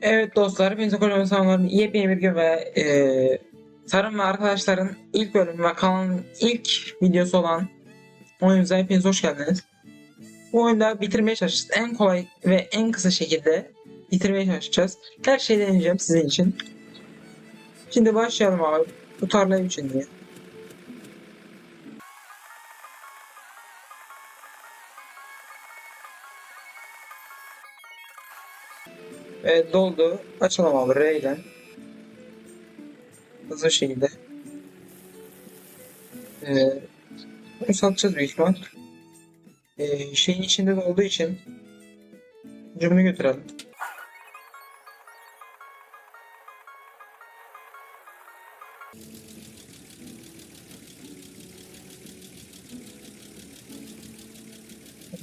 Evet dostlar, hepinize kocaman selamlar. Yepyeni bir gün ve eee Tarım ve arkadaşların ilk bölümü ve kanalın ilk videosu olan oyunumuza hepiniz hoş geldiniz. Bu oyunda bitirmeye çalışacağız. En kolay ve en kısa şekilde bitirmeye çalışacağız. Her şeyi deneyeceğim sizin için. Şimdi başlayalım abi. Bu tarlayı için diye. Evet doldu. Açalım abi R ile. Hızlı şekilde. Bunu satacağız büyük ihtimal. Ee, şeyin içinde de olduğu için cümle götürelim.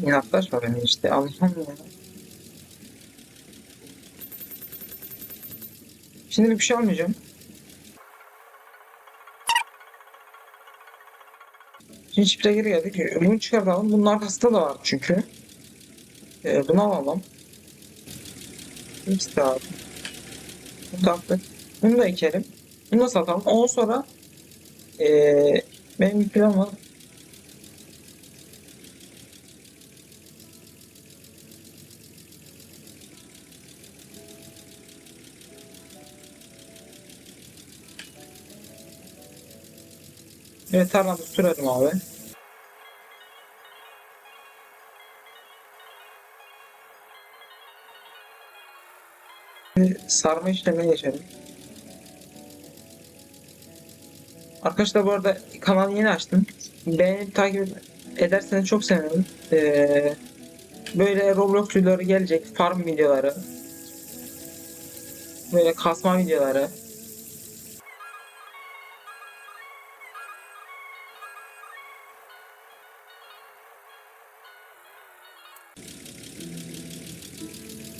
Yaklaşma beni işte Allah'ım ya. Şimdi bir şey almayacağım. Şimdi çiftliğe geri geldik. Bunu çıkartalım. Bunun arkasında da var çünkü. Ee, bunu alalım. İkisi de abi. Bunu da attık. Bunu da ekelim. Bunu da satalım. Ondan sonra ee, benim bir plan var. Evet tarlamızı sürelim abi. Şimdi sarma işlemine geçelim. Arkadaşlar bu arada kanalı yeni açtım. Beğenip takip ederseniz çok sevinirim. Ee, böyle Roblox videoları gelecek. Farm videoları. Böyle kasma videoları.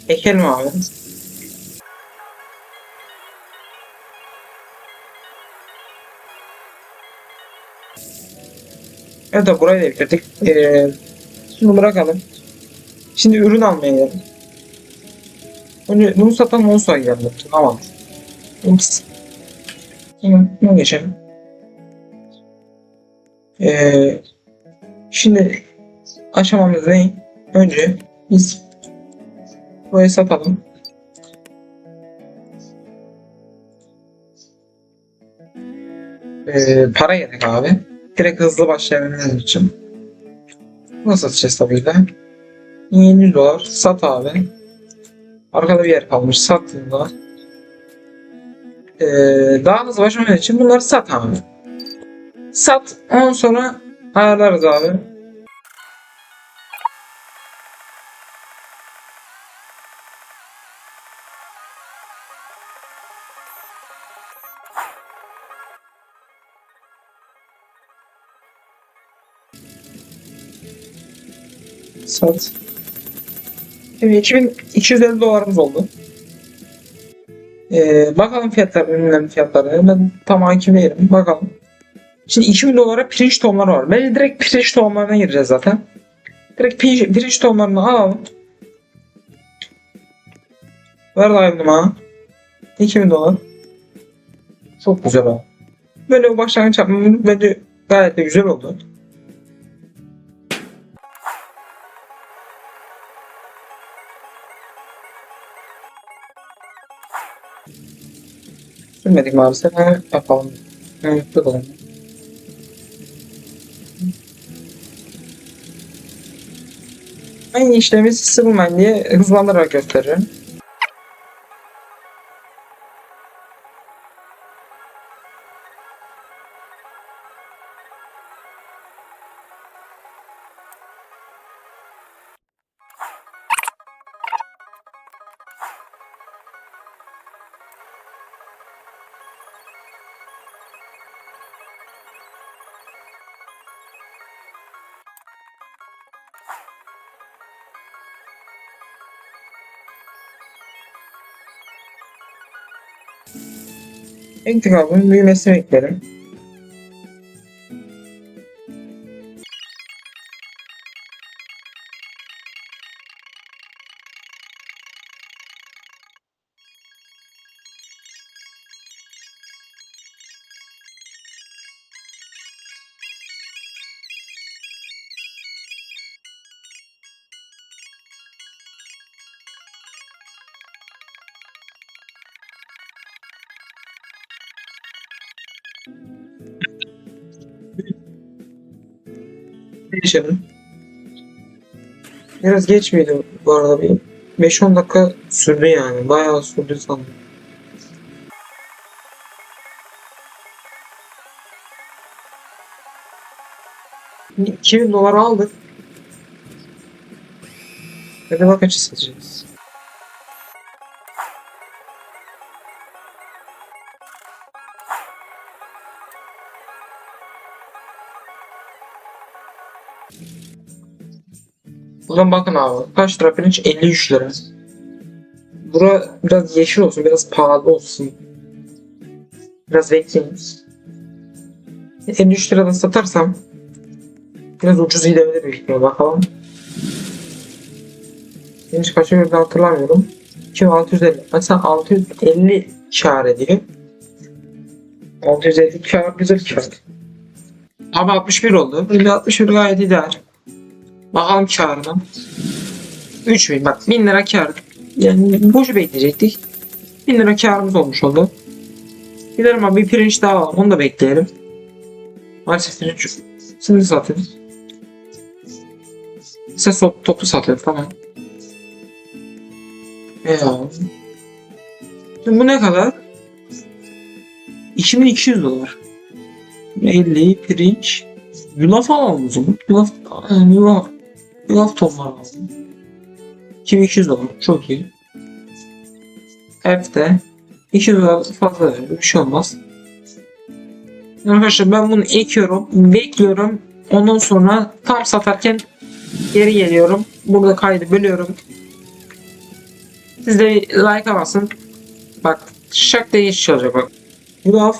Ekelim abi. Evet de burayı da bitirdik. Ee, şunu bırakalım. Şimdi ürün almaya gidelim. Önce bunu satan sonra gidelim. Tamam. X. Şimdi bunu geçelim. Ee, şimdi aşamamız ne? Önce biz burayı satalım. Ee, para gerek abi. Direkt hızlı başlayabilmemiz için. Nasıl satacağız tabii de. 700 dolar. Sat abi. Arkada bir yer kalmış. Sattığında. Ee, daha hızlı başlamak için bunları sat abi. Sat. Ondan sonra ayarlarız abi. Sat. Şimdi 2250 dolarımız oldu. Ee, bakalım fiyatlar, ürünlerin fiyatları. Ben tam hakim değilim. Bakalım. Şimdi 2000 dolara pirinç tohumları var. Bence direkt pirinç tohumlarına gireceğiz zaten. Direkt pirinç, pirinç tohumlarını alalım. Ver dayım bana. 2000 dolar. Çok güzel abi. Böyle bir başlangıç yapmamız bence gayet de güzel oldu. Sürmedik maalesef. Hemen yapalım. Hemen yapalım. Aynı işlemi sıvımayın diye hızlandırarak gösteririm. İntikamın büyümesini beklerim. Geçelim. Biraz geç miydi bu arada bir 5-10 dakika sürdü yani. Bayağı sürdü. Şimdi 2000 dolar aldık. Acaba kaça satacağız? Buradan bakın abi. Kaç lira pirinç? 53 lira. Bura biraz yeşil olsun, biraz pahalı olsun. Biraz bekleyin. 53 liradan satarsam biraz ucuz gidebilir büyük ihtimalle bakalım. Pirinç kaça gördü hatırlamıyorum. 2650. Mesela 650 kar ediyor. 650 kar güzel kar. Abi 61 oldu. Böyle 61 gayet ideal. Bakalım karına. 3000 bak 1000 lira kar. Yani boşu bekleyecektik. 1000 lira karımız olmuş oldu. Gidelim abi bir pirinç daha alalım. Onu da bekleyelim. Maalesef pirinç Şimdi. Size top, topu satıyor tamam. Ya. Şimdi bu ne kadar? 2200 dolar. 50 pirinç. Yulaf alalım o zaman. Yulaf, yulaf, yulaf tonları alalım. 2200 dolar. Çok iyi. F'de 200 dolar fazla veriyor. Bir şey olmaz. Arkadaşlar ben bunu ekiyorum. Bekliyorum. Ondan sonra tam satarken geri geliyorum. Burada kaydı bölüyorum. Siz de like'a basın. Bak şak diye geçiş olacak bak. Yulaf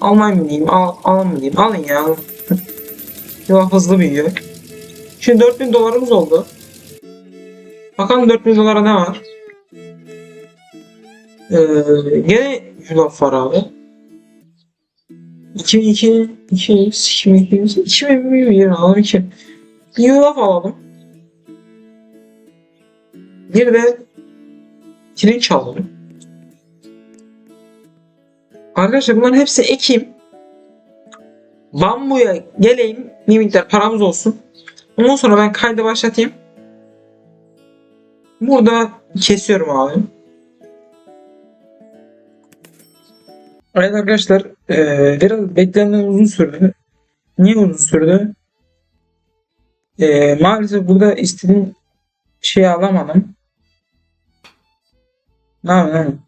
almayayım mı diyeyim, al, alın mı diyeyim. Alın ya. Yulaf hızlı büyüyor. Şimdi 4000 dolarımız oldu. Bakalım 4000 dolara ne var? Ee, gene yulaf var abi. 2002, 200, 2200, 2000 bir yer alalım 2. Bir yulaf alalım. Bir de pirinç alalım. Arkadaşlar bunların hepsi ekim. Bambuya geleyim. Bir paramız olsun. Ondan sonra ben kaydı başlatayım. Burada kesiyorum abi. Evet arkadaşlar eee, biraz beklenen uzun sürdü. Niye uzun sürdü? Eee, maalesef burada istediğim şeyi alamadım. Ne yapayım?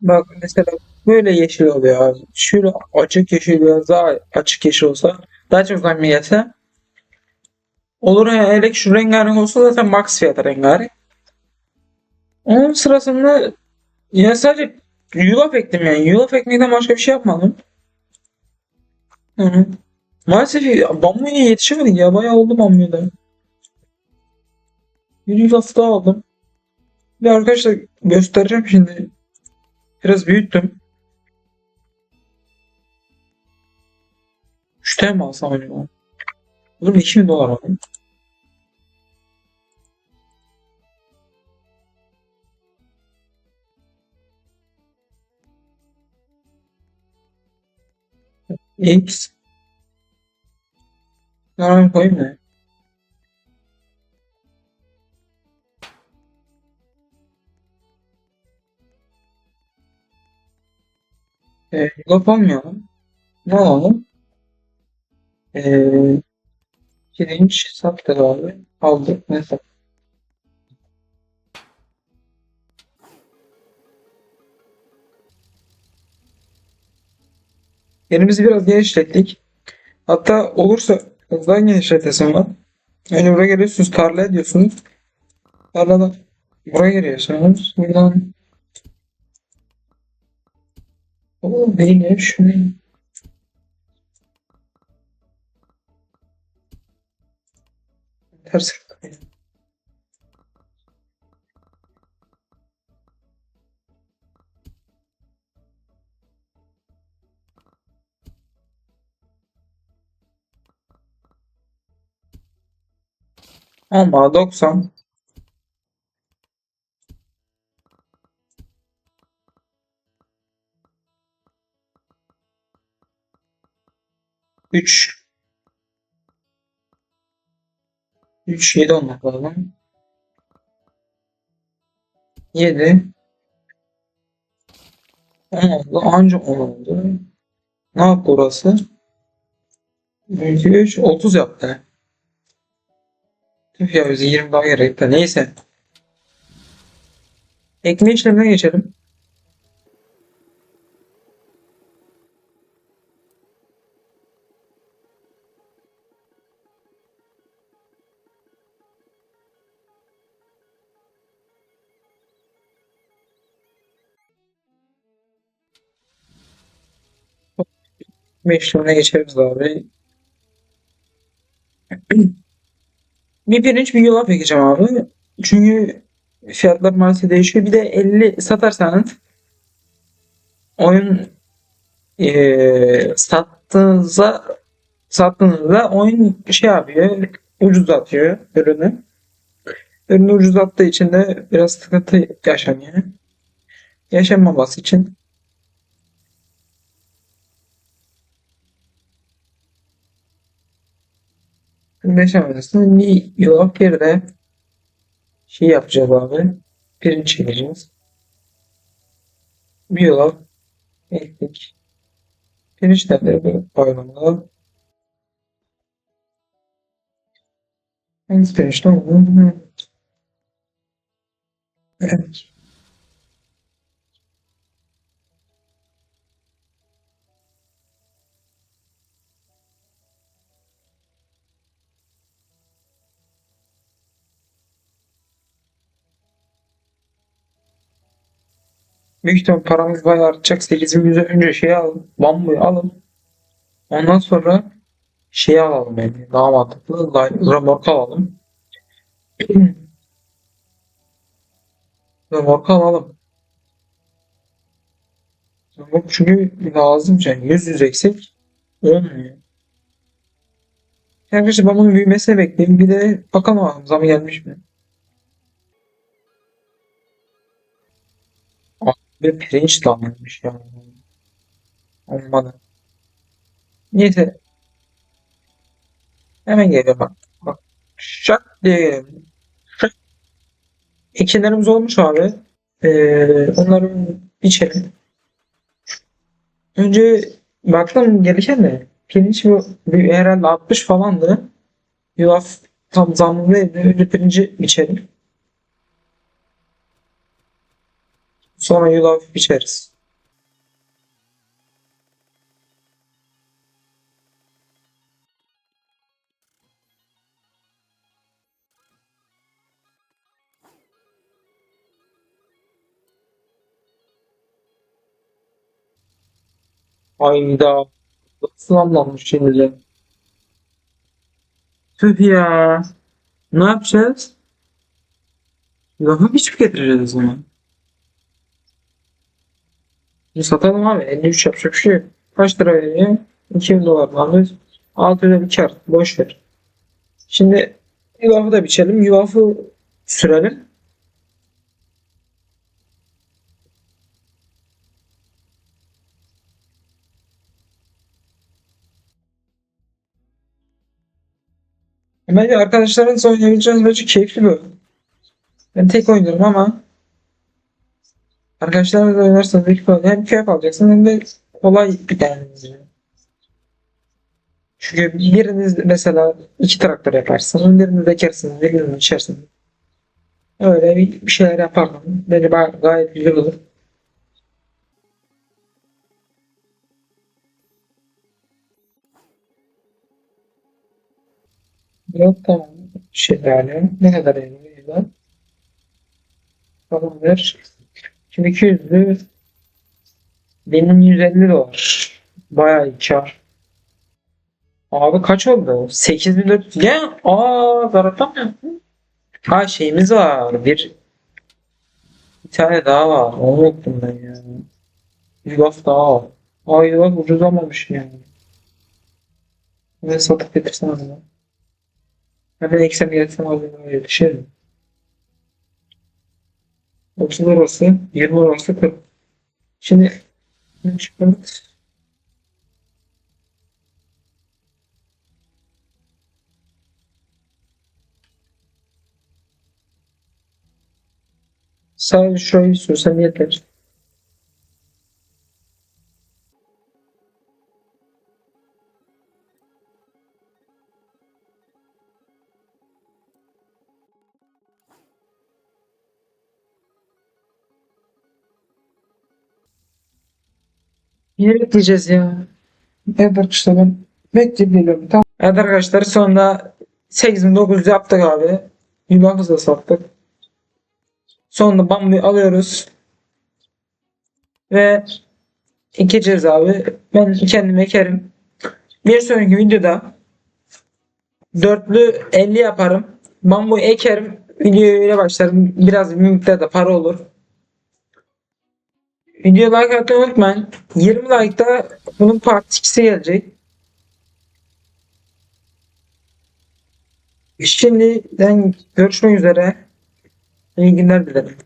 Bak mesela böyle yeşil oluyor abi. Şöyle açık yeşil biraz daha açık yeşil olsa daha çok gelse olur ya hele şu rengarenk olsa zaten max fiyatı rengarenk. Onun sırasında ya sadece yulaf ektim yani. Yulaf ekmekten başka bir şey yapmadım. Hı hı. Maalesef bambuya yetişemedik ya. Bayağı oldu bambuya Bir yulaf daha aldım. Ve arkadaşlar göstereceğim şimdi. Biraz büyüttüm. 3T mi alsam acaba? Zaman 2000 dolar alayım. X. Normal koyayım mı? E, yulaf almayalım. Ne alalım? Ee, pirinç sattık abi. Aldık. Ne sattık? Yerimizi biraz genişlettik. Hatta olursa hızdan genişletesim var. Yani buraya geliyorsunuz tarla ediyorsunuz. Tarladan buraya geliyorsunuz. Buradan o değil şunu ters Ama 90 3 3 7 olmak lazım. 7 10 oldu. Anca 10 oldu. Ne yaptı orası? 2 3 30 yaptı. Tüh ya bize 20 daha gerekti. Neyse. Ekme işlemine geçelim. Ekme işlemine geçeriz abi. Bir pirinç bir yulaf ekeceğim abi. Çünkü fiyatlar maalesef değişiyor. Bir de 50 satarsanız oyun eee sattığınızda sattığınızda oyun şey yapıyor ucuzlatıyor ürünü. Ürünü ucuzlattığı için de biraz sıkıntı yaşanıyor. Yaşanmaması için yaşanmaması bir yulaf bir de şey yapacağız abi. Pirinç çekeceğiz. Bir yulaf ektik. Pirinçleri böyle koymalı. Hangisi pirinçten oldu? Evet. Büyük ihtimal paramız bayağı artacak. 8100'e önce şey alın. Bambuyu alın. Ondan sonra şeyi alalım yani. Daha mantıklı. Remork alalım. Remork alalım. Remork çünkü lazım yani. 100 yüz eksik olmuyor. Arkadaşlar ben bunun büyümesini bekleyeyim. Bir de bakalım zamı gelmiş mi? Bir pirinç damlamış ya. Olmadı. Neyse. Hemen geliyor bak. Bak. Şak diye geliyor. Şak. Ekinlerimiz olmuş abi. Ee, onları biçelim. Önce baktım gelirken de pirinç bu herhalde 60 falandı. Yulaf tam zamlı değildi. Önce pirinci biçelim. Sonra yulaf biçeriz. Hayda. Sınavlanmış şimdi. Tüh ya. Ne yapacağız? Lafı biçip getireceğiz o zaman. Şimdi satalım abi. 53 yapacak bir şey yok. Kaç lira veriyor? 2000 dolar mı alıyoruz? 600'e bir kar. Boş ver. Şimdi yulafı da biçelim. Yulafı sürelim. Bence arkadaşlarınızla oynayabileceğiniz bence keyifli bir oyun. Ben tek oynuyorum ama arkadaşlarınızla oynarsanız büyük ihtimalle hem keyif alacaksınız hem de kolay yani. Çünkü biriniz mesela iki traktör yaparsınız, biriniz ekersiniz, biriniz biçersiniz. Öyle bir, bir şeyler yapardım. Ba- gayet güzel olur. Yok tamam. Şelale. Ne kadar yani? Tamamdır. Şimdi 200'lü benim 150 dolar. Bayağı iyi kar. Abi kaç oldu? 8400. Ya aa zarattan mı? Ha şeyimiz var. Bir bir tane daha var. Onu unuttum ben ya. Yulaf daha var. Aa yulaf ucuzlamamış yani. Ne satıp getirsem onu. Hemen eksem getirsem alayım öyle düşerim. 30 orası, 20 orası, 40. Şimdi 3, 4, Sadece şurayı sürsem yeter. Yine bekleyeceğiz ya. Evet arkadaşlar ben bekleyip geliyorum. Tamam. Evet arkadaşlar sonunda 8900 yaptık abi. Yulafımızı da sattık. Sonunda bambuyu alıyoruz. Ve ekeceğiz abi. Ben kendim ekerim. Bir sonraki videoda dörtlü 50 yaparım. Bambuyu ekerim. Videoya başlarım. Biraz bir miktarda para olur. Videoya like atmayı unutmayın. 20 like'da bunun part 2'si gelecek. Şimdiden görüşmek üzere. İyi günler dilerim.